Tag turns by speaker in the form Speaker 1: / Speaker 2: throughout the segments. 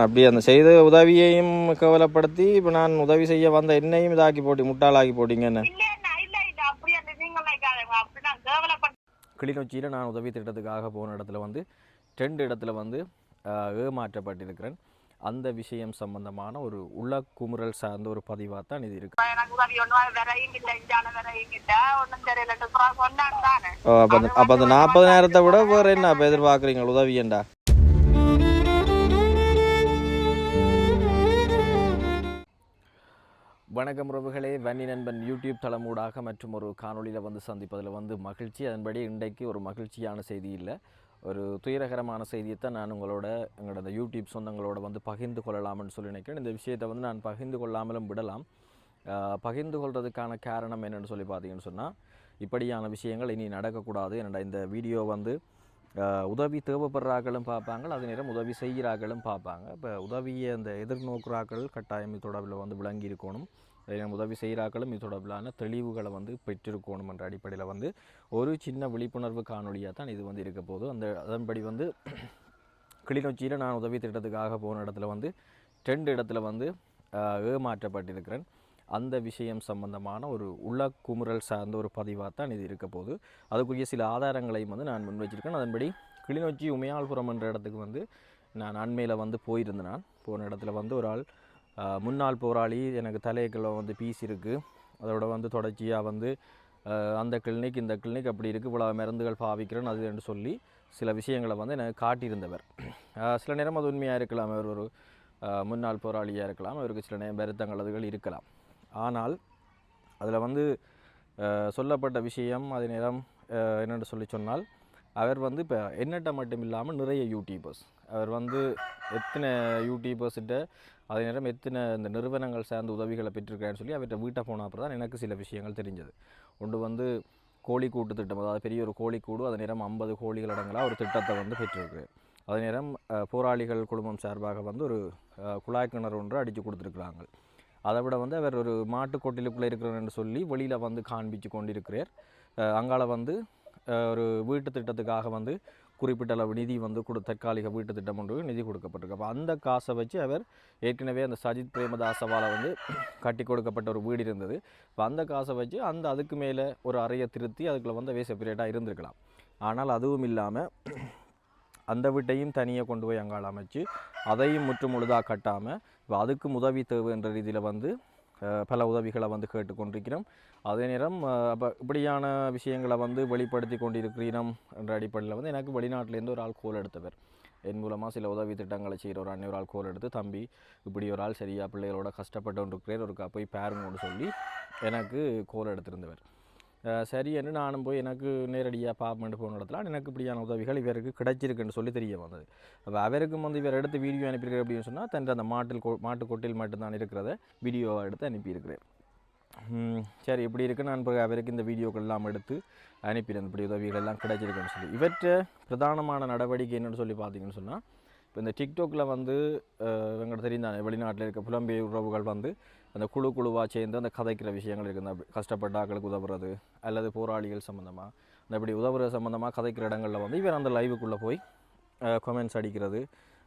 Speaker 1: அப்படி அந்த செய்த உதவியையும் கவலைப்படுத்தி இப்போ நான் உதவி செய்ய வந்த என்னையும் இதாக்கி போட்டி முட்டாளாக்கி போட்டீங்க என்ன கிளிநொச்சியில் நான் உதவி திட்டத்துக்காக போன இடத்துல வந்து ரெண்டு இடத்துல வந்து ஏமாற்றப்பட்டிருக்கிறேன். அந்த விஷயம் சம்பந்தமான ஒரு உளக்குமுறல் சார்ந்த ஒரு பதிவாக தான் இது இருக்கு. அப்போ அந்த அப்போ அந்த நாற்பதாயிரத்தை விட வேறு என்ன அப்போ எதிர்பார்க்குறீங்க? உதவி ஏண்டா வணக்கம் உறவுகளே. வன்னி நண்பன் யூடியூப் தளமூடாக மற்றும் ஒரு காணொளியில் வந்து சந்திப்பதில் வந்து மகிழ்ச்சி. அதன்படி இன்றைக்கு ஒரு மகிழ்ச்சியான செய்தி இல்லை. ஒரு துயரகரமான செய்தியைத்தான் நான் உங்களோட எங்களோட இந்த யூடியூப் சொந்தங்களோட வந்து பகிர்ந்து கொள்ளலாம்னு சொல்லி நினைக்கிறேன். இந்த விஷயத்தை வந்து நான் பகிர்ந்து கொள்ளாமலும் விடலாம். பகிர்ந்து கொள்றதுக்கான காரணம் என்னென்னு சொல்லி பார்த்தீங்கன்னு சொன்னால் இப்படியான விஷயங்கள் இனி நடக்கக்கூடாது. என்னடா இந்த வீடியோ வந்து உதவி தேவைப்படுறாக்களும் பார்ப்பாங்க. அதே நேரம் உதவி செய்கிறாக்களும் பார்ப்பாங்க. இப்போ உதவியை அந்த எதிர்நோக்குறாக்கள் கட்டாயம் இது தொடர்பில் வந்து விளங்கி இருக்கணும். அதே உதவி செய்கிறாக்களும் இது தொடர்பிலான தெளிவுகளை வந்து பெற்றிருக்கணும் என்ற அடிப்படையில் வந்து ஒரு சின்ன விழிப்புணர்வு காணொலியாக தான் இது வந்து இருக்க போகுது. அந்த அதன்படி வந்து கிளிநொச்சியில் நான் உதவி திட்டத்துக்காக போன இடத்துல வந்து ரெண்டு இடத்துல வந்து ஏமாற்றப்பட்டிருக்கிறேன். அந்த விஷயம் சம்பந்தமான ஒரு உள்ள குமுறல் சார்ந்த ஒரு பதிவாக தான் இது இருக்க போகுது. அதுக்குரிய சில ஆதாரங்களையும் வந்து நான் முன் வச்சிருக்கேன். அதன்படி கிளிநொச்சி உமையாள்புரம் என்ற இடத்துக்கு வந்து நான் அண்மையில் வந்து போயிருந்தேன். நான் போன இடத்துல வந்து ஒரு ஆள் முன்னாள் போராளி எனக்கு தலையக்கில் வந்து பீஸ் இருக்குது அதோட வந்து தொடர்ச்சியாக வந்து அந்த கிளினிக் இந்த கிளினிக் அப்படி இருக்குது இவ்வளோ மருந்துகள் பாவிக்கிறேன் அது என்று சொல்லி சில விஷயங்களை வந்து எனக்கு காட்டியிருந்தவர். சில நேரம் அது உண்மையாக இருக்கலாம். அவர் ஒரு முன்னாள் போராளியாக இருக்கலாம். அவருக்கு சில நேரம் வருத்தங்கள் அதுகள் இருக்கலாம். ஆனால் அதில் வந்து சொல்லப்பட்ட விஷயம் அதே நேரம் என்னென்று என்னென்னு சொல்லி சொன்னால் அவர் வந்து இப்போ என்னட்ட மட்டும் இல்லாமல் நிறைய யூடியூபர்ஸ் அவர் வந்து எத்தனை யூடியூபர்ஸ்கிட்ட அதே நேரம் எத்தனை இந்த நிறுவனங்கள் சார்ந்த உதவிகளை பெற்றிருக்கிறேன்னு சொல்லி அவர்கிட்ட வீட்டை போன அப்புறம் தான் எனக்கு சில விஷயங்கள் தெரிஞ்சது. ஒன்று வந்து கோழிக்கூட்டு திட்டம் அதாவது பெரிய ஒரு கோழிக்கூடு அதே நேரம் ஐம்பது கோழிகள் அடங்கலாக ஒரு திட்டத்தை வந்து பெற்றிருக்கு. அதே நேரம் போராளிகள் குடும்பம் சார்பாக வந்து ஒரு குழாய் கிணறு ஒன்று அடித்து கொடுத்துருக்குறாங்க. அதை விட வந்து அவர் ஒரு மாட்டுக் கொட்டிலுக்குள்ளே இருக்கிறன்னு சொல்லி வெளியில் வந்து காண்பிச்சு கொண்டிருக்கிறார். அங்கால வந்து ஒரு வீட்டு திட்டத்துக்காக வந்து குறிப்பிட்ட அளவு நிதி வந்து கொடு தற்காலிக வீட்டு திட்டம் ஒன்று நிதி கொடுக்கப்பட்டிருக்கு. அப்போ அந்த காசை வச்சு அவர் ஏற்கனவே அந்த சஜித் பிரேமதாசவால் வந்து கட்டி கொடுக்கப்பட்ட ஒரு வீடு இருந்தது. இப்போ அந்த காசை வச்சு அந்த அதுக்கு மேலே ஒரு அறையை திருத்தி அதுக்குள்ளே வந்து வே செப்பரேட்டாக இருந்திருக்கலாம். ஆனால் அதுவும் இல்லாமல் அந்த வீட்டையும் தனியாக கொண்டு போய் அங்கால் அமைச்சு அதையும் முற்று முழுதாக கட்டாமல் இப்போ அதுக்கு உதவி தேவை என்ற ரீதியில் வந்து பல உதவிகளை வந்து கேட்டுக்கொண்டிருக்கிறோம். அதே நேரம் அப்போ இப்படியான விஷயங்களை வந்து வெளிப்படுத்தி கொண்டிருக்கிறோம் என்ற அடிப்படையில் வந்து எனக்கு வெளிநாட்டிலேருந்து ஒரு ஆள் கோல் எடுத்தவர். என் மூலமாக சில உதவி திட்டங்களை செய்கிற ஒரு அன்னை ஒரு ஆள் கோல் எடுத்து தம்பி இப்படி ஒரு ஆள் சரியா பிள்ளைகளோட கஷ்டப்பட்டு இருக்கிறார் ஒரு போய் பேருங்கன்னு சொல்லி எனக்கு கோல் எடுத்திருந்தவர். சரி என்று நானும் போய் எனக்கு நேரடியாக பார்ப்பேன் போன இடத்துல எனக்கு இப்படியான உதவிகள் இவருக்கு கிடைச்சிருக்குன்னு சொல்லி தெரிய வந்தது. அப்போ அவருக்கும் வந்து இவர் எடுத்து வீடியோ அனுப்பியிருக்காரு அப்படின்னு சொன்னால் தன் அந்த மாட்டில் கொ மாட்டு கொட்டில் மட்டும்தான் இருக்கிறத வீடியோவை எடுத்து அனுப்பியிருக்கிறேன். சரி இப்படி இருக்கு. நான் பிறகு அவருக்கு இந்த வீடியோக்கள்லாம் எடுத்து அனுப்பிடுறேன் இப்படி உதவிகள் எல்லாம் கிடைச்சிருக்குன்னு சொல்லி. இவற்றை பிரதானமான நடவடிக்கை என்னென்னு சொல்லி பார்த்தீங்கன்னு சொன்னால் இப்போ இந்த டிக்டாக்ல வந்து அஹ், எங்களுக்கு தெரியும் வெளிநாட்டில் இருக்க புலம்பெயர் உறவுகள் வந்து அந்த குழு குழுவாக சேர்ந்து அந்த கதைக்கிற விஷயங்கள் இருக்குது அந்த கஷ்டப்பட்ட ஆக்களுக்கு உதவுறது அல்லது போராளிகள் சம்மந்தமாக இந்த இப்படி உதவுற சம்மந்தமாக கதைக்கிற இடங்களில் வந்து இவர் அந்த லைவுக்குள்ளே போய் கமெண்ட்ஸ் அடிக்கிறது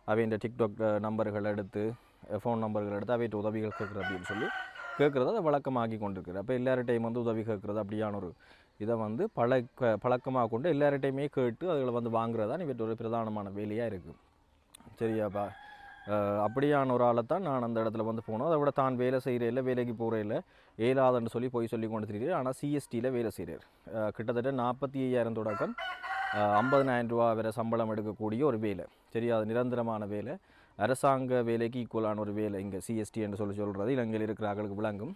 Speaker 1: அவையின் டிக்டாக் நம்பர்கள் எடுத்து ஃபோன் நம்பர்கள் எடுத்து அவையிட்ட உதவிகள் கேட்குறது அப்படின்னு சொல்லி கேட்குறத அதை வழக்கமாகி கொண்டிருக்கிறார். அப்போ எல்லார்டையும் வந்து உதவி கேட்குறது அப்படியான ஒரு இதை வந்து பழக்க பழக்கமாக கொண்டு எல்லார்டையுமே கேட்டு அதில் வந்து வாங்குறது தான் இவற்ற ஒரு பிரதானமான வேலையாக இருக்குது சரியாப்பா? அப்படியான ஒரு ஆளை தான் நான் அந்த இடத்துல வந்து போனோம் அதை விட தான் வேலை செய்கிறையில் வேலைக்கு போகிறையில் ஏலாதன்னு சொல்லி போய் சொல்லி கொண்டு தெரியுது ஆனால் சிஎஸ்டியில் வேலை செய்கிறார் கிட்டத்தட்ட நாற்பத்தி ஐயாயிரம் தொடக்கம் ஐம்பதனாயிரம் ரூபா வரை சம்பளம் எடுக்கக்கூடிய ஒரு வேலை. சரி அது நிரந்தரமான வேலை. அரசாங்க வேலைக்கு ஈக்குவலான ஒரு வேலை இங்கே சிஎஸ்டி என்று சொல்லி சொல்கிறது இலங்கையில் இருக்கிறார்களுக்கு விளங்கும்.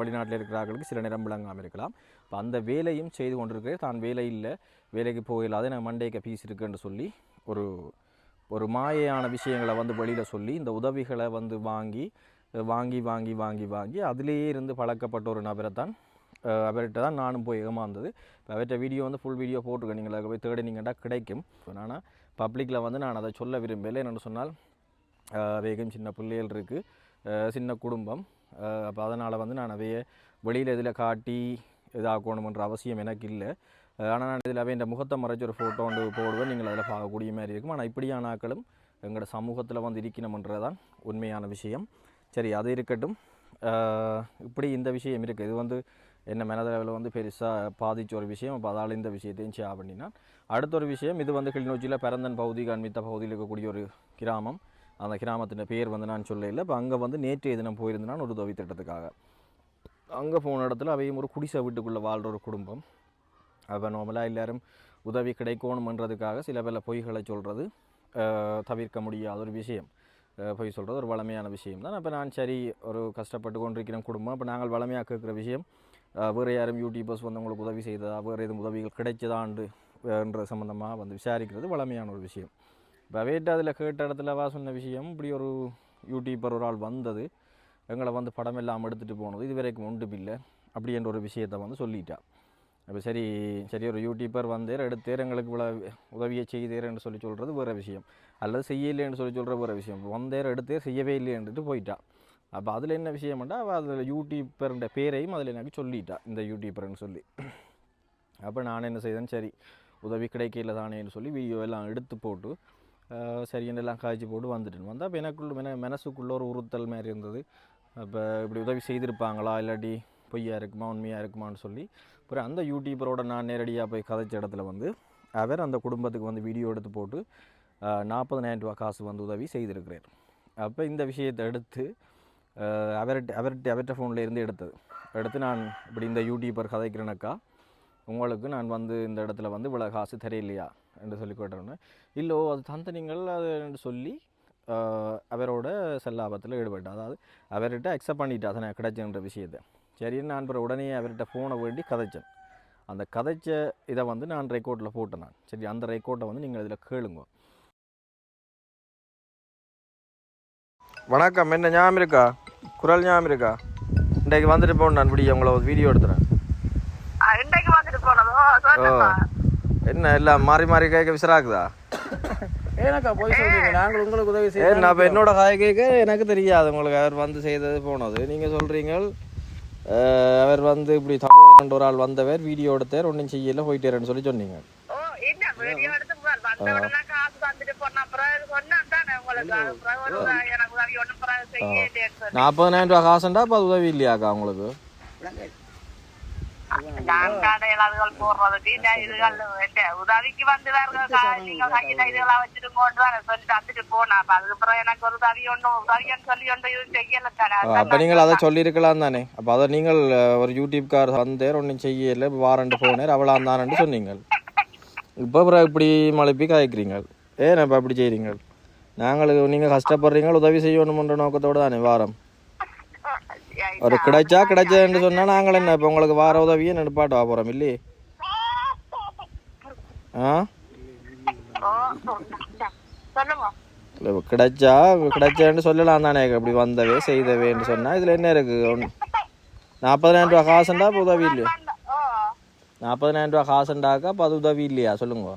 Speaker 1: வெளிநாட்டில் இருக்கிறார்களுக்கு சில நேரம் விளங்காமல் இருக்கலாம். இப்போ அந்த வேலையும் செய்து கொண்டிருக்கிறேன். தான் வேலை இல்லை வேலைக்கு போகலாது நான் மண்டேக்க பீஸ் இருக்குன்னு சொல்லி ஒரு ஒரு மாயையான விஷயங்களை வந்து வெளியில் சொல்லி இந்த உதவிகளை வந்து வாங்கி வாங்கி வாங்கி வாங்கி வாங்கி அதிலேயே இருந்து பழக்கப்பட்ட ஒரு நபரை தான் அவர்கிட்ட தான் நானும் போய் ஏமாந்தது. இப்போ அவர்கிட்ட வீடியோ வந்து ஃபுல் வீடியோ போட்டிருக்கேன். நீங்கள் அதை போய் தேடினீங்கன்னா கிடைக்கும். ஆனால் பப்ளிக்கில் வந்து நான் அதை சொல்ல விரும்பலை என்னென்னு சொன்னால் வேகம் சின்ன பிள்ளைகள் இருக்குது சின்ன குடும்பம். அப்போ அதனால் வந்து நான் அவைய வெளியில் இதில் காட்டி இதாக்கணுமன்ற அவசியம் எனக்கு இல்லை. ஆனால் நான் இதில் அவை இந்த முகத்தை மறைச்ச ஒரு ஃபோட்டோ ஒன்று போடுவேன். நீங்கள் அதில் பார்க்கக்கூடிய மாதிரி இருக்கும். ஆனால் இப்படியான ஆட்களும் எங்களோட சமூகத்தில் வந்து இருக்கணுமன்றது தான் உண்மையான விஷயம். சரி அது இருக்கட்டும். இப்படி இந்த விஷயம் இருக்குது இது வந்து என்ன மனதளவில் வந்து பெருசாக பாதிச்ச ஒரு விஷயம். அப்போ அதால் இந்த விஷயத்தையும் ஷேர் பண்ணினான். அடுத்த ஒரு விஷயம் இது வந்து கிளிநொச்சியில் பிறந்தன் பகுதி கண்மித்த பகுதியில் இருக்கக்கூடிய ஒரு கிராமம். அந்த கிராமத்தின் பேர் வந்து நான் சொல்ல இல்லை. இப்போ அங்கே வந்து நேற்றைய தினம் போயிருந்தேன் ஒரு உதவி திட்டத்துக்காக அங்கே போன இடத்துல அவையும் ஒரு குடிசை வீட்டுக்குள்ளே வாழ்கிற ஒரு குடும்பம். அப்போ நார்மலாக எல்லாரும் உதவி கிடைக்கணுமன்றதுக்காக சில பல பொய்களை சொல்கிறது தவிர்க்க முடியாத ஒரு விஷயம். பொய் சொல்கிறது ஒரு வளமையான விஷயம் தான். அப்போ நான் சரி ஒரு கஷ்டப்பட்டு கொண்டிருக்கிற குடும்பம். அப்போ நாங்கள் வளமையாக கேட்குற விஷயம் வேறு யாரும் யூடியூபர்ஸ் வந்து உங்களுக்கு உதவி செய்ததா வேறு எதுவும் உதவிகள் கிடைச்சதாண்டு என்ற சம்மந்தமாக வந்து விசாரிக்கிறது வளமையான ஒரு விஷயம். இப்போ வேட்டு அதில் கேட்ட இடத்துல வா சொன்ன விஷயம் இப்படி ஒரு யூடியூபர் ஒரு ஆள் வந்தது எங்களை வந்து படம் எல்லாம் எடுத்துகிட்டு போனது இது வரைக்கும் உண்டு இல்லை அப்படி என்ற ஒரு விஷயத்தை வந்து சொல்லிட்டா. அப்போ சரி சரி ஒரு யூடியூபர் வந்தேர் எடுத்தேர் எங்களுக்கு இவ்வளோ உதவியை செய்தேர்ன்னு சொல்லி சொல்கிறது வேறு விஷயம். அல்லது செய்யலைன்னு சொல்லி சொல்கிற வேறு விஷயம். வந்தேர் எடுத்தேர் செய்யவே இல்லைன்ட்டு போயிட்டா. அப்போ அதில் என்ன விஷயம்டா அவள் அதில் யூடியூப்பர்ன்ற பேரையும் அதில் எனக்கு சொல்லிட்டா இந்த யூடியூப்பர்னு சொல்லி. அப்போ நான் என்ன செய்தேன்? சரி உதவி கிடைக்கல தானேன்னு சொல்லி வீடியோ எல்லாம் எடுத்து போட்டு சரியான எல்லாம் காய்ச்சி போட்டு வந்துட்டேன். வந்தால் அப்போ எனக்குள்ள மென மனசுக்குள்ளே ஒரு உறுத்தல் மாதிரி இருந்தது. அப்போ இப்படி உதவி செய்திருப்பாங்களா? இல்லாட்டி பொய்யா இருக்குமா? உண்மையாக இருக்குமான்னு சொல்லி அப்புறம் அந்த யூடியூபரோட நான் நேரடியாக போய் கதைச்ச இடத்துல வந்து அவர் அந்த குடும்பத்துக்கு வந்து வீடியோ எடுத்து போட்டு நாற்பதனாயிரம் ரூபா காசு வந்து உதவி செய்திருக்கிறார். அப்போ இந்த விஷயத்தை எடுத்து அவர்கிட்ட அவர்கிட்ட அவர்கிட்ட ஃபோனில் இருந்து எடுத்தது. எடுத்து நான் இப்படி இந்த யூடியூபர் கதைக்கிறேனக்கா உங்களுக்கு நான் வந்து இந்த இடத்துல வந்து இவ்வளோ காசு தெரியலையா என்று சொல்லி கேட்டோன்னே இல்லோ அது தந்த நீங்கள் அது என்று சொல்லி அவரோட செல்லாபத்தில் ஈடுபட்டேன் அதாவது அவர்கிட்ட அக்செப்ட் பண்ணிட்டா அதனை நான் கிடைச்சன்ற விஷயத்தை. சரின்னு நான் அப்புறம் உடனே அவர்கிட்ட ஃபோனை வேண்டி கதைச்சேன். அந்த கதைச்ச இதை வந்து நான் ரெக்கார்டில் போட்டேன் நான். சரி அந்த ரெக்கார்டை வந்து நீங்கள் இதில் கேளுங்க. வணக்கம் என்ன ஞாபகம் இருக்கா? குரல் ஞாபகம் இருக்கா? இன்றைக்கு வந்துட்டு போன நான் வீடியோ உங்களை வீடியோ எடுத்துறேன். என்ன எல்லாம் மாறி மாறி கேட்க விசிறாக்குதா?
Speaker 2: ஏனாக்கா போய் சொல்றீங்க? நாங்கள் உங்களுக்கு உதவி
Speaker 1: ஏ
Speaker 2: செய்ய
Speaker 1: நான் இப்போ என்னோட கதை கேட்க எனக்கு தெரியாது உங்களுக்கு அவர் வந்து செய்தது போனது. நீங்கள் சொல்கிறீங்க அவர் வந்து இப்படி தமிழ் ஒரு ஆள் வந்தவர் வீடியோ எடுத்தார் ஒன்றும் செய்யல போயிட்டாருன்னு சொல்லி சொன்னீங்க. நாற்பதனாயிரம் ரூபா காசுண்டா அப்போ அது உதவி இல்லையாக்கா உங்களுக்கு?
Speaker 3: நான் போடுறதுக்கு இந்த இதுகள் உதவிக்கு நீங்க சொல்லி தந்துட்டு போனா அதுக்கப்புறம் எனக்கு ஒரு உதவி உதவின்னு சொல்லி செய்யல
Speaker 1: அப்போ நீங்கள் அதை சொல்லியிருக்கலாம் தானே. அப்போ அதை நீங்கள் ஒரு யூடியூப்கார் வந்தேர் ஒன்றும் செய்யல வாரண்டு போனேர் அவளா தானேன்னு சொன்னீங்க இப்போ அப்புறம் இப்படி மழுப்பி காய்க்கிறீங்க ஏன் இப்போ அப்படி செய்கிறீங்க நாங்கள் நீங்கள் கஷ்டப்படுறீங்க உதவி செய்யணுமன்ற நோக்கத்தோடு தானே வாரம். ஒரு கிடைச்சா கிடைச்சதுன்னு சொன்னால் நாங்கள் என்ன இப்போ உங்களுக்கு வார உதவியை வா போகிறோம் இல்லையே? ஆ? இல்லை கிடைச்சா கிடைச்சேன்னு சொல்லலாம் தானே அப்படி வந்தவே செய்தவேன்னு சொன்னால் இதில் என்ன இருக்குது ஒன்று நாற்பதாயிரம் ரூபா காசுண்டா இப்போ உதவி இல்லையா? நாற்பதாயிரம் ரூபா காசுண்டாக்கா அப்போ அது உதவி இல்லையா? சொல்லுங்க.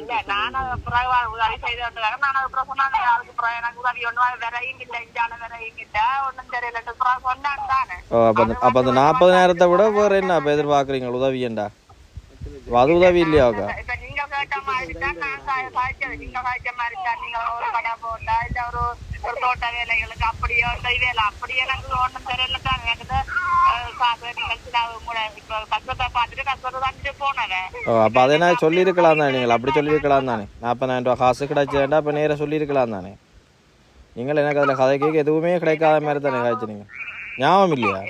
Speaker 3: இல்ல நான் அப்புறம் உதவி செய்தோன்றாங்க நான் அப்புறம் சொன்னாங்க அதுக்கு அப்புறம் எனக்கு உதவி ஒண்ணும் விரையும் இல்ல இஞ்சான விரையும் இல்ல ஒண்ணும் தெரியலட்டு அப்புறம் சொன்னான் தானே
Speaker 1: ஓ அப்போ அந்த நாற்பதனாயிரத்தை விட வேறு என்ன அப்போ எதிர்பார்க்குறீங்க உதவியண்டா அது உதவி இல்லையாக்கா
Speaker 3: இப்ப நீங்க கேட்ட மாதிரி தான் நான் காய்ச்சது நீங்க காய்ச்ச மாதிரி தான் நீங்க ஒரு கடை போட்டா இல்ல ஒரு ஒரு தோட்ட வேலைகளுக்கு அப்படியோ செய் வேலை அப்படி எனக்கு ஒண்ணும் தெரியல தான் எனக்கு நீங்கள்
Speaker 1: அப்போ அதை என்ன சொல்லியிருக்கலாம் தானே நீங்கள் அப்படி சொல்லியிருக்கலாம் தானே. நாற்பதாயிரம் ரூபா காசு கிடைச்சேன்டா அப்போ நேராக சொல்லியிருக்கலாம் தானே. நீங்கள் எனக்கு அதில் கதை கேட்க எதுவுமே கிடைக்காத மாதிரி தானே ஞாபகம் இல்லையா?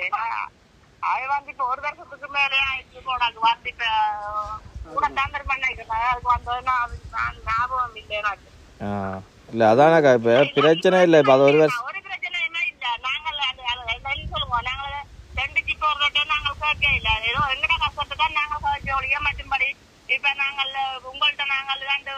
Speaker 3: நான் அதுக்கு நான் ஞாபகம் இல்லை எனக்கு?
Speaker 1: ஆ. இல்லை அதானக்கா இப்போ பிரச்சனை இல்லை இப்போ அது ஒரு வருஷம்
Speaker 3: ஒரு பிரச்சனையுமே இல்ல. நாங்கள் அது அது என்னன்னு சொல்லுவோம் நாங்கள் ரெண்டு ஜிப் ரெட்டு நாங்கள் கேட்க இல்ல. ஏதோ எங்கட கஷ்டத்துக்கு நாங்கள் கேட்க ஒழிய மற்றும்படி இப்ப நாங்கள் உங்கள்ட்ட நாங்கள் ரெண்டு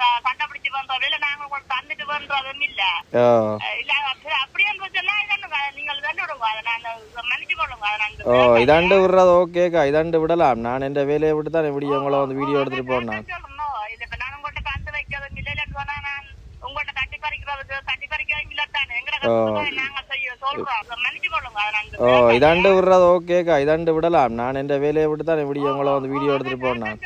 Speaker 3: க- கண்டுபிடிச்சு பண்றோம் இல்ல. நாங்கள் உங்களுக்கு தந்துட்டு பண்றதும் இல்ல. அஹ் இல்ல அப்படி அப்படின்னு சொன்னா இதன்னு நீங்கள் தண்டு விடுங்க. அதை நான் மன்னிச்சு கொள்ளுங்க. அதை
Speaker 1: ஓ
Speaker 3: நாங்கள்
Speaker 1: இதாண்டு விடுறது ஓகேக்கா இதாண்டு விடலாம். நான் என் வேலையை விட்டு தான் வீடியோ உங்களை வந்து வீடியோ எடுத்துகிட்டு போனேன்
Speaker 3: சொல்லணும் இது இப்ப நான் உங்கள்ட்ட கண்டு வைக்கிறதும் இல்ல இல்லன்னு சொன்னா நான் உங்கள்ட்ட தட்டி பறிக்கிறதுக்கு தட்டி பறிக்கவும் இல்ல தானே எங்கட கஷ்டத்துக்கு நாங்க செய்ய சொல்றோம் அதை மன்னிச்சு கொள்ளுங்க அதை
Speaker 1: ஓ. இதாண்டு விடுறது ஓகேக்கா இதாண்டு விடலாம். நான் என் வேலையை விட்டு தான் வீடியோ உங்களை வந்து வீடியோ எடுத்துகிட்டு போனேன்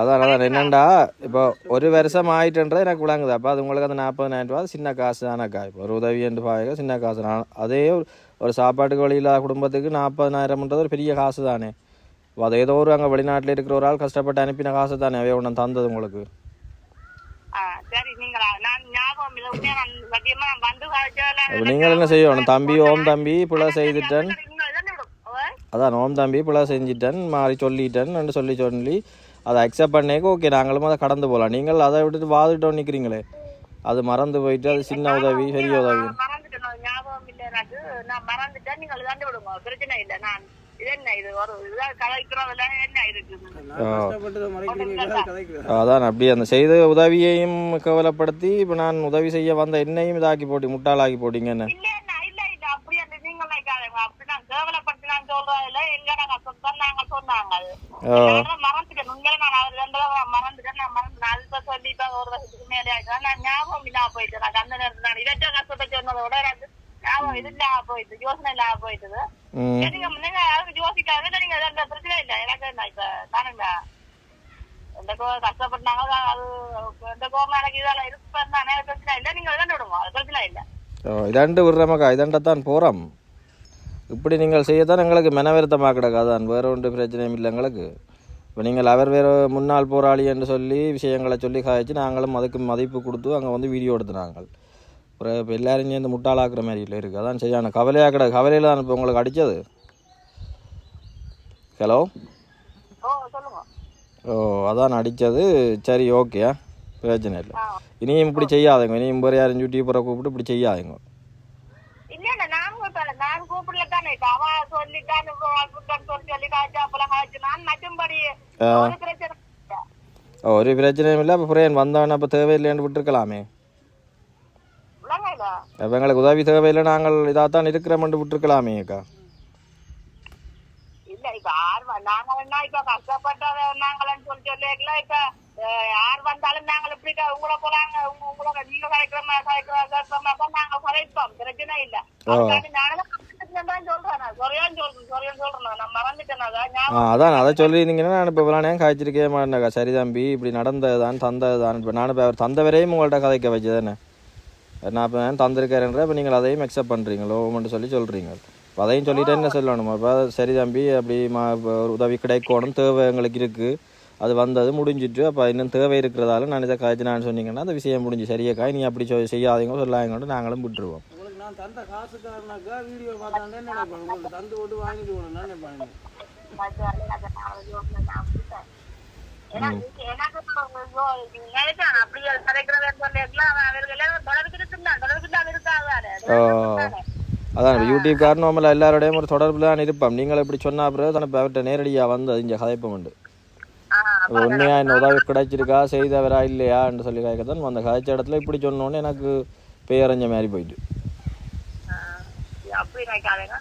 Speaker 1: அதான் அதான். என்னண்டா? இப்போ ஒரு வருஷம் ஆயிட்டுன்றது எனக்கு விளங்குது. அப்போ அது உங்களுக்கு அந்த நாற்பதாயிரம் ரூபா சின்ன காசு தானக்கா இப்போ ஒரு உதவி என்று பாருங்க சின்ன காசு. நான் அதே ஒரு- சாப்பாட்டுக்கு வழியில்லா குடும்பத்துக்கு நாற்பதாயிரம்ன்றது ஒரு பெரிய காசு தானே. அது ஏதோ ஒரு அங்கே வெளிநாட்டில் இருக்கிற ஒரு ஆள் கஷ்டப்பட்டு அனுப்பின காசு தானே அவைய ஒன்று தந்தது உங்களுக்கு. நீங்கள்? என்ன செய்யணும்? தம்பி ஓம் தம்பி பிள்ளை செய்துட்டேன். அதான் ஓம் தம்பி பிள்ளை செஞ்சிட்டேன் மாறி சொல்லிட்டேன் சொல்லி சொல்லி அதை அக்செப்ட் பண்ணேக்கு ஓகே நாங்களும் அதை கடந்து போகலாம். நீங்கள் அதை விட்டுட்டு வாதிட்டோம் நிற்கிறீங்களே அது மறந்து போயிட்டு அது சின்ன உதவி பெரிய உதவி. அதான் அப்படி அந்த செய்த உதவியையும் கவலைப்படுத்தி இப்போ நான் உதவி செய்ய வந்த என்னையும் இதாக்கி போட்டி முட்டாளாக்கி போட்டீங்க என்ன
Speaker 3: போயிட்டு அந்த நேரத்துல நான் இவற்ற கஷ்டத்தை சொன்னதை விட ஞாபகம் இது இல்லாம போயிட்டு யோசனை இல்லாம போயிட்டுது. யோசிக்காத நீங்க பிரச்சனை இல்லை எனக்கு என்ன இப்ப தானுங்க எந்த கோ கஷ்டப்பட்டாங்க அது எந்த கோமா எனக்கு இதெல்லாம் இருப்பேன் தானே பிரச்சனை இல்லை நீங்க இதாண்டு விடுங்க அது பிரச்சனை இல்லை
Speaker 1: ஓ இதாண்டு விடுறமக்கா இதாண்டத்தான் போகிறோம் இப்படி நீங்கள் செய்யத்தான் எங்களுக்கு மெனவருத்தமாக கிடக்காதான் வேற ஒன்று பிரச்சனையும் இல்லை எங்களுக்கு இப்போ நீங்கள் அவர் வேறு முன்னாள் போராளி என்று சொல்லி விஷயங்களை சொல்லி காய்ச்சி நாங்களும் அதுக்கு மதிப்பு கொடுத்து அங்கே வந்து வீடியோ எடுத்துனாங்க அப்புறம் இப்போ எல்லாரும் சேர்ந்து முட்டாளாக்குற மாதிரி இல்லை இருக்குது அதான் செய்யான கவலையாக கிடக்கு. கவலையில் தான் இப்போ உங்களுக்கு அடித்தது ஹலோ
Speaker 3: ஓ
Speaker 1: அதான் அடித்தது சரி ஓகே பிரச்சனை இல்லை. இனியும் இப்படி செய்யாதீங்க. இனியும் வேறு யாரும் யூடியூபரை கூப்பிட்டு இப்படி செய்யாதீங்க.
Speaker 3: ஒரு
Speaker 1: பிரச்சனையும் இல்லை. அப்போ புரியன் வந்தவன் அப்போ தேவையில்லைன்னு விட்டுருக்கலாமே. அப்போ எங்களுக்கு உதவி தேவையில்லை நாங்கள் இதாக தான் இருக்கிறோம்னு விட்டுருக்கலாமே அக்கா.
Speaker 3: இல்ல இப்ப யார் வ- நாங்க என்ன இப்ப கஷ்டப்பட்டத நாங்களன்னு சொல்லி சொல்லிக்கல இப்ப யார் வந்தாலும் நாங்கள் இப்படி உங்களை போலாங்க உங்க உங்களை நீங்க கலைக்கிற மாதிரி கலைக்கிற கலைக்கிற மாதிரி தான் நாங்க கலைப்போம் பிரச்சனை இல்ல. நான் நான் அதை
Speaker 1: அதான் அதை சொல்லியிருந்தீங்கன்னா நான் இப்போ நேரம் காய்ச்சிருக்கே மாட்டேன்க்கா சரி தம்பி இப்படி நடந்தது தான் தந்தது தான் இப்போ நான் இப்போ அவர் தந்தவரையும் உங்கள்கிட்ட கதைக்க வச்சு தானே நான் இப்போ நான் தந்திருக்காருன்ற இப்போ நீங்கள் அதையும் அக்செப்ட் பண்ணுறீங்களோ மட்டும் சொல்லி சொல்கிறீங்க இப்போ அதையும் சொல்லிட்டு என்ன சொல்லணும்? இப்போ சரி தம்பி அப்படி மா இப்போ ஒரு உதவி கிடைக்கணும் தேவை எங்களுக்கு இருக்குது அது வந்தது முடிஞ்சிட்டு அப்போ இன்னும் தேவை இருக்கிறதால நான் இதை காய்ச்சினான்னு சொன்னீங்கன்னா அந்த விஷயம் முடிஞ்சு. சரியாக்கா நீ அப்படி சொ செய்யாதீங்க சொல்லாதீங்கன்னு நாங்களும் விட்டுருவோம்.
Speaker 2: உங்களுக்கு நான் தந்த காசுக்காரனாக்கா வீடியோ பார்த்தாண்டே நினைப்பேன் உங்களுக்கு தந்து போட்டு வாங்கிட்டு போகணும் நினைப்பேன்
Speaker 1: அதான் யூடியூப் காரணம் எல்லாரோடையும் ஒரு தொடர்பில் தான் இருப்போம் நீங்கள் இப்படி சொன்னா பிறகு தானே அவர்கிட்ட நேரடியாக வந்து இங்கே கதைப்பம் உண்டு. உண்மையா என்ன உதவி கிடைச்சிருக்கா செய்தவரா இல்லையான்னு சொல்லி கேட்கத்தான் அந்த கதைச்ச இடத்துல இப்படி சொன்னோன்னே எனக்கு பேரஞ்ச மாதிரி போயிட்டு.
Speaker 3: அப்படி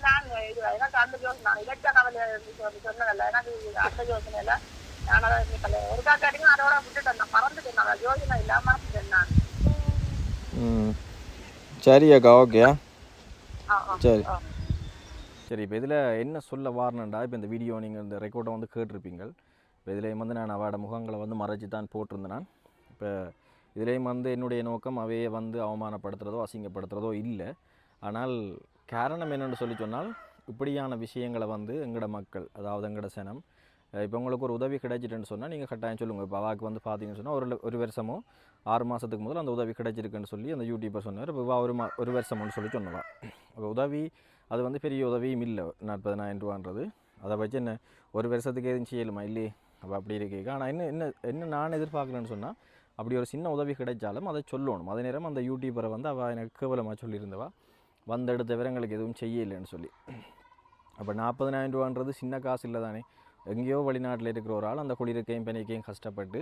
Speaker 3: நான் இது எனக்கு அந்த யோசனை நான் இலட்ச கவலை சொல்லி சொன்னதில்ல. எனக்கு அந்த யோசனை இல்லை. நான் அதை நிக்கல. ஒருக்கா கேட்டீங்க அதோட விட்டுட்டேன் நான் மறந்துட்டேன் நான். அது யோசனை இல்லாம மறந்துட்டேன் நான்.
Speaker 1: ம். சரி அக்கா ஓகே. சரி. சரி இப்போ இதில் என்ன சொல்ல வாரணுண்டா இப்போ இந்த வீடியோ நீங்கள் இந்த ரெக்கார்டை வந்து கேட்டிருப்பீங்க. இப்போ இதுலேயும் வந்து நான் அவட முகங்களை வந்து மறைச்சி தான் போட்டிருந்தேன் நான். இப்போ இதுலேயும் வந்து என்னுடைய நோக்கம் அவையே வந்து அவமானப்படுத்துறதோ அசிங்கப்படுத்துறதோ இல்லை. ஆனால் காரணம் என்னென்னு சொல்லி சொன்னால் இப்படியான விஷயங்களை வந்து எங்களோட மக்கள் அதாவது எங்களோட சனம் இப்போ உங்களுக்கு ஒரு உதவி கிடைச்சிட்டுன்னு சொன்னால் நீங்கள் கட்டாயம் சொல்லுங்கள் இப்போ அவாக்கு வந்து பார்த்தீங்கன்னு சொன்னால் ஒரு ஒரு வருஷமோ ஆறு மாதத்துக்கு முதல் அந்த உதவி கிடைச்சிருக்குன்னு சொல்லி அந்த யூடியூபர் சொன்னார். இப்போ ஒரு மா ஒரு வருஷம்னு சொல்லி சொன்னவா இப்போ உதவி அது வந்து பெரிய உதவியும் இல்லை. நாற்பதினாயிரம் ரூபான்றது. அதை வச்சு என்ன ஒரு வருஷத்துக்கு எதுவும் செய்யலுமா? இல்லையே. அப்போ அப்படி இருக்கீங்க ஆனால் என்ன என்ன என்ன நான் எதிர்பார்க்கலன்னு சொன்னால் அப்படி ஒரு சின்ன உதவி கிடைச்சாலும் அதை சொல்லணும். அதே நேரம் அந்த யூடியூபரை வந்து அவள் எனக்கு கேவலமாக சொல்லியிருந்தவா வந்தெடுத்த விவரங்களுக்கு எதுவும் செய்யலைன்னு சொல்லி. அப்போ நாற்பதனாயிரம் ரூபான்றது சின்ன காசு இல்லை தானே. எங்கேயோ வெளிநாட்டில் இருக்கிற ஒரு ஆள் அந்த குளிருக்கையும் பனிக்கையும் கஷ்டப்பட்டு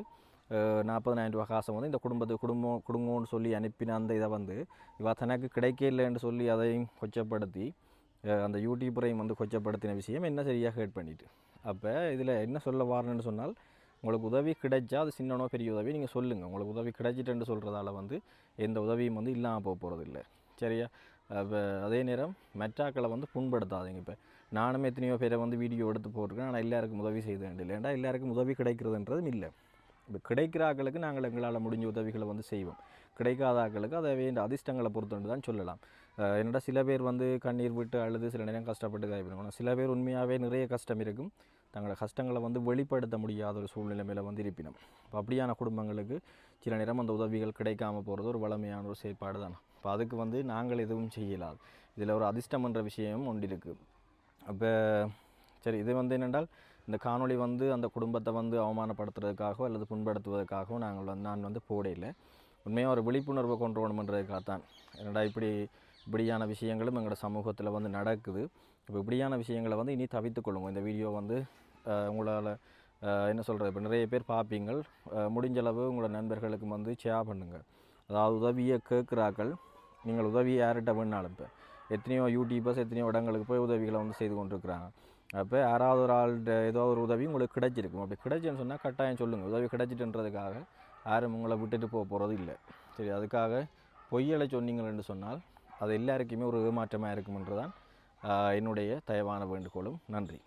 Speaker 1: நாற்பதனாயிரம் ரூபா காசை வந்து இந்த குடும்பத்து குடும்பம் குடும்பம்னு சொல்லி அனுப்பின அந்த இதை வந்து இவ தனக்கு கிடைக்க இல்லைன்னு சொல்லி அதையும் கொச்சப்படுத்தி அந்த யூடியூபரையும் வந்து கொச்சப்படுத்தின விஷயம் என்ன சரியாக ஹேட் பண்ணிட்டு. அப்போ இதில் என்ன சொல்ல வாரணுன்னு சொன்னால் உங்களுக்கு உதவி கிடைச்சா அது சின்னனோ பெரிய உதவி நீங்கள் சொல்லுங்கள் உங்களுக்கு உதவி கிடைச்சிட்டுன்னு சொல்கிறதால வந்து எந்த உதவியும் வந்து இல்லாமல் போக போகிறது இல்லை சரியா? அப்போ அதே நேரம் மெட்டாக்களை வந்து புண்படுத்தாதீங்க இப்போ. நானும் எத்தனையோ பேரை வந்து வீடியோ எடுத்து போட்டிருக்கேன். ஆனால் எல்லாருக்கும் உதவி செய்து வேண்டிய ஏன்டா எல்லாருக்கும் உதவி கிடைக்கிறதுன்றதும் இல்லை. இப்போ கிடைக்கிற ஆக்களுக்கு நாங்கள் எங்களால் முடிஞ்ச உதவிகளை வந்து செய்வோம். கிடைக்காத ஆக்களுக்கு அதை வேண்டிய அதிர்ஷ்டங்களை பொறுத்துண்டு தான் சொல்லலாம். அஹ் என்னடா சில பேர் வந்து கண்ணீர் விட்டு அழுது சில நேரம் கஷ்டப்பட்டு கைவிடுவாங்க சில பேர் உண்மையாகவே நிறைய கஷ்டம் இருக்கும். தங்களோட கஷ்டங்களை வந்து வெளிப்படுத்த முடியாத ஒரு சூழ்நிலைமையில் வந்து இருப்பினும். இப்போ அப்படியான குடும்பங்களுக்கு சில நேரம் அந்த உதவிகள் கிடைக்காம போகிறது ஒரு வளமையான ஒரு செயற்பாடு தான். இப்போ அதுக்கு வந்து நாங்கள் எதுவும் செய்யலாது இதில் ஒரு அதிர்ஷ்டம் என்ற விஷயமும் ஒன்று இருக்குது அப்போ சரி இது வந்து என்னென்றால் இந்த காணொளி வந்து அந்த குடும்பத்தை வந்து அவமானப்படுத்துறதுக்காகவோ அல்லது புண்படுத்துவதற்காகவோ நாங்கள் வந்து நான் வந்து போடையில். உண்மையாக ஒரு விழிப்புணர்வை கொண்டு வரணுன்றதுக்காகத்தான் என்னடா இப்படி இப்படியான விஷயங்களும் எங்களோட சமூகத்தில் வந்து நடக்குது. இப்போ இப்படியான விஷயங்களை வந்து இனி தவித்து கொள்ளுங்க. இந்த வீடியோ வந்து உங்களால் என்ன சொல்கிறது இப்போ நிறைய பேர் பார்ப்பீங்கள் முடிஞ்சளவு முடிஞ்ச அளவு உங்களோட நண்பர்களுக்கு வந்து ஷேர் பண்ணுங்கள் அதாவது உதவியை கேட்குறாக்கள் நீங்கள் உதவி யார்கிட்ட வேணாலும் இப்போ. எத்தனையோ யூடியூபர்ஸ் எத்தனையோ இடங்களுக்கு போய் உதவிகளை வந்து செய்து கொண்டிருக்கிறாங்க. அப்போ யாராவது ஒரு ஆள்கிட்ட ஏதோ ஒரு உதவி உங்களுக்கு கிடைச்சிருக்கும். அப்படி கிடைச்சுன்னு சொன்னால் கட்டாயம் சொல்லுங்கள் உதவி கிடைச்சிட்டுன்றதுக்காக யாரும் உங்களை விட்டுட்டு போக போகிறது இல்லை. சரி அதுக்காக பொய்யலை சொன்னீங்கள்னு சொன்னால் அது எல்லாருக்குமே ஒரு ஏமாற்றமாக இருக்குமென்று தான் என்னுடைய தயவான வேண்டுகோளும். நன்றி.